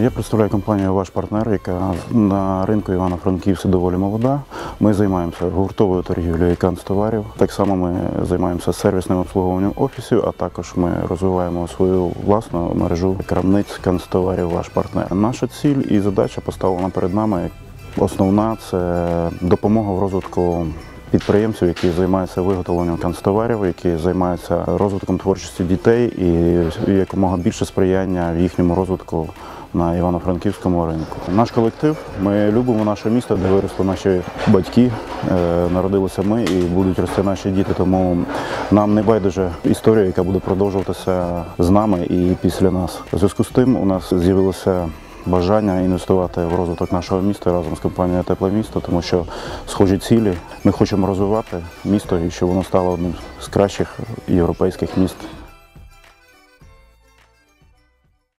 Я представляю компанію Ваш партнер, яка на ринку Івано-Франківська доволі молода. Ми займаємося гуртовою торгівлею канцтоварів. Так само ми займаємося сервісним обслуговуванням офісів, а також ми розвиваємо свою власну мережу крамниць канцтоварів Ваш партнер. Наша ціль і задача поставлена перед нами. Основна це допомога в розвитку підприємців, які займаються виготовленням канцтоварів, які займаються розвитком творчості дітей і якомога більше сприяння в їхньому розвитку на Івано-Франківському ринку. Наш колектив, ми любимо наше місто, де виросли наші батьки, е, народилися ми і будуть рости наші діти. Тому нам не байдуже історія, яка буде продовжуватися з нами і після нас. У зв'язку з тим у нас з'явилося бажання інвестувати в розвиток нашого міста разом з компанією Тепле місто, тому що схожі цілі. Ми хочемо розвивати місто і щоб воно стало одним з кращих європейських міст